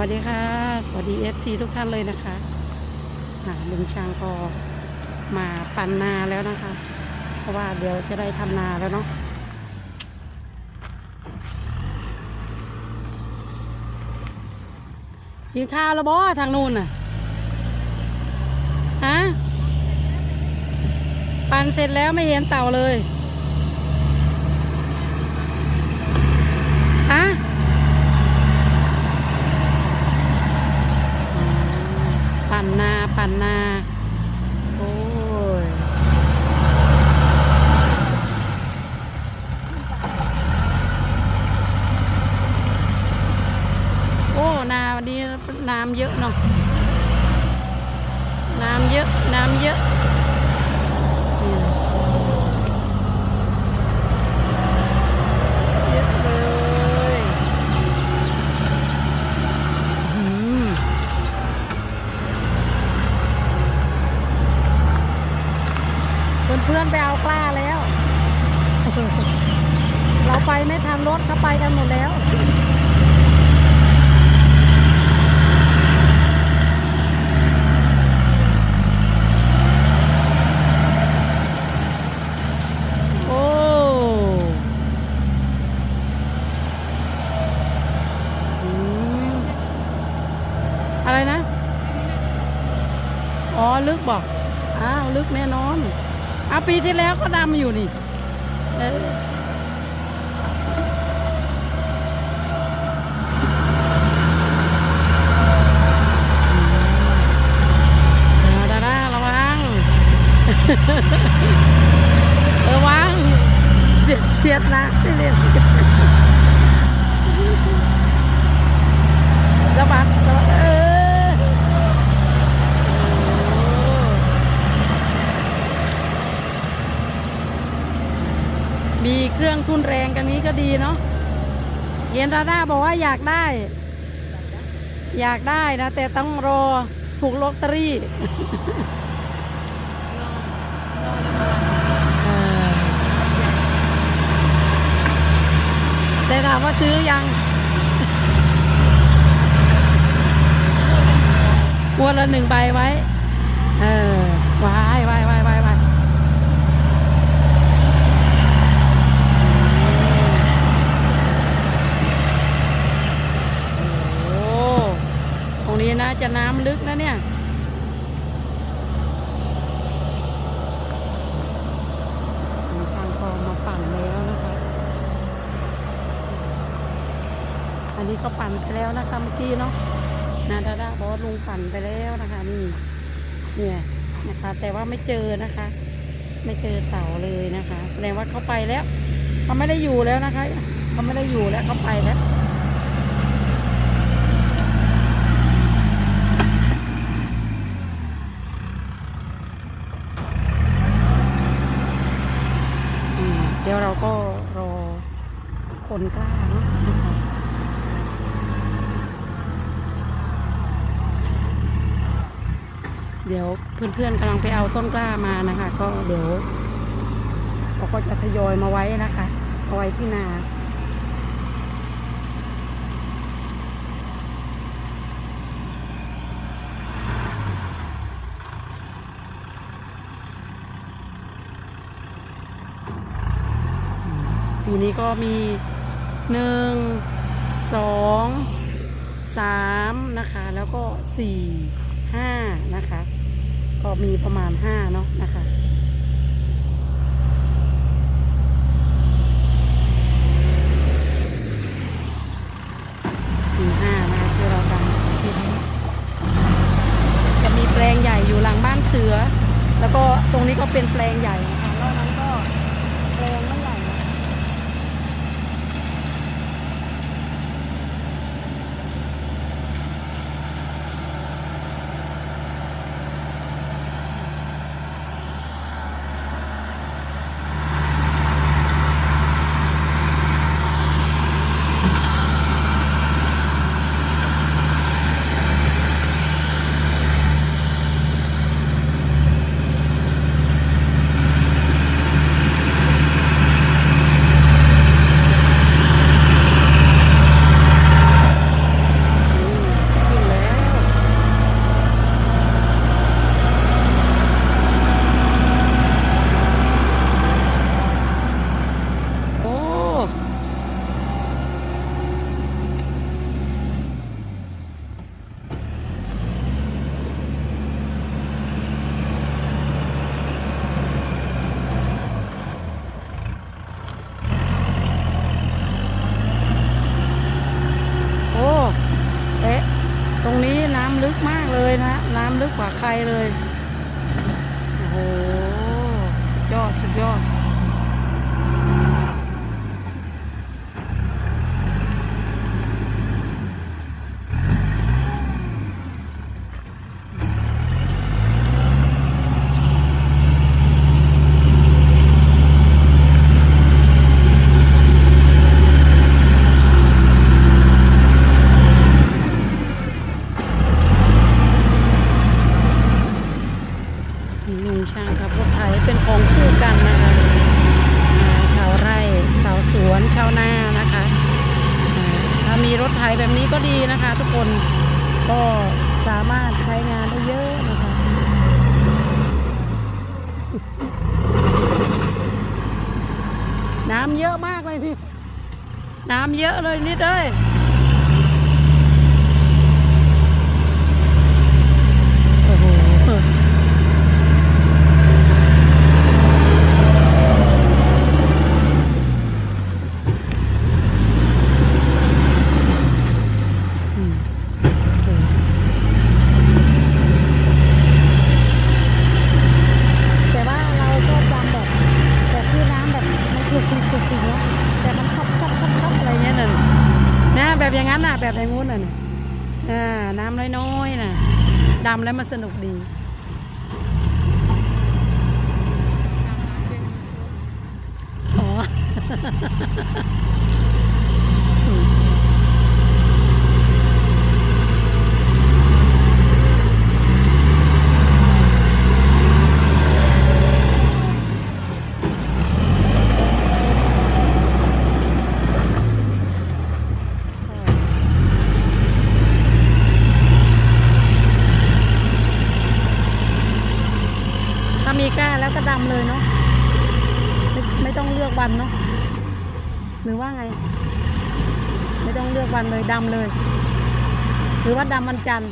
วัสดีค่ะ สวัสดี FC ทุกท่านเลยนะคะอ่าลุงช้างก็มาปั่นนาแล้วนะคะ เพราะว่าเดี๋ยวจะได้ทำนาแล้วเนาะกินข้าวแล้วบอทางนู้นน่ะ ฮะ ปั่นเสร็จแล้วไม่เห็นเต่าเลยฮะ ปั่นนาปั่นนา โอ้ยโอ้นาวันนี้น้ำเยอะเนาะน้ำเยอะ น้ำเยอะนี่เยอะเลยอืม เพื่ อนไปเอากล้าแล้ว เราไปไม่ทันรถเขาไปกันหมดแล้วโอ้อะไรนะ อ๋อ ลึกบอก อ้าว ลึกแน่นอน อาปีที่แล้วก็ดำอยู่นี่เออเอาดาด้าระวัง ระวังเฉียดเฉียดนะเล่นสะบัดสะบัดเออโอ้ มีเครื่อง ทุนแรงกันนี้ก็ดีเนาะเย็นดาด้าบอกว่าอยากได้ อยากได้นะ แต่ต้องรอถูกลอตเตอรี่แต่ถามว่าซื้อยังงวดละหนึ่งใบไว้ เออว้ายวายวายวายวาย โอ้ตรง นี้นะจะน้ำลึกนะเนี่ย ทางคลองมาปั่นแล้วนะคะ อันนี้ก็ปั่นไปแล้วนะคะเมื่อกี้เนาะนาดาดาบอกว่าลุงปั่นไปแล้วนะคะนี่เนี่ยนะคะ แต่ว่าไม่เจอนะคะ ไม่เจอเต่าเลยนะคะ แสดงว่าเขาไปแล้วเขาไม่ได้อยู่แล้วนะคะเขาไม่ได้อยู่แล้วเขาไปแล้ว อืมเดี๋ยวเราก็รอคนกล้าเนอะนะคะเดี๋ยวเพื่อนๆกำลังไปเอาต้นกล้ามานะคะ ก็เดี๋ยวเราก็จะทยอยมาไว้นะคะเอาไว้ที่นาปีนี้ก็มีหนึ่งสองสามนะคะ แล้วก็สี่ห้านะคะ ก็มีประมาณห้าเนาะนะคะมีห้านะคะที่เราทำจะมีแปลงใหญ่อยู่หลังบ้านเสือ แล้วก็ตรงนี้ก็เป็นแปลงใหญ่ ตรงนี้น้ำลึกมากเลยนะ น้ำลึกกว่าใครเลย โอ้โห สุดยอด สุดยอด ก็สามารถใช้งานได้เยอะนะคะน้ำเยอะมากเลยพี่ น้ำเยอะเลยนิดเลยโอ้โห อืมโอเคแต่ว่าเราก็จำแบบแบบที่น้ำแบบมันคลุกคลุกคลุกคลุกเนาะแต่มันชอบชอบชอบชอบอะไรเงี้ยน่ะนะแบบอย่างนั้นน่ะ แบบอย่างงู้นน่ะอ่า น้อยๆน่ะดำแล้วมันสนุกดีอ๋อ ถ้า มีก้าแล้วก็ดำเลยเนาะไม่ไม่ต้องเลือกวันเนาะหรือว่าไง ไม่ต้องเลือกวันเลยดำเลย หรือว่าดำวันจันทร์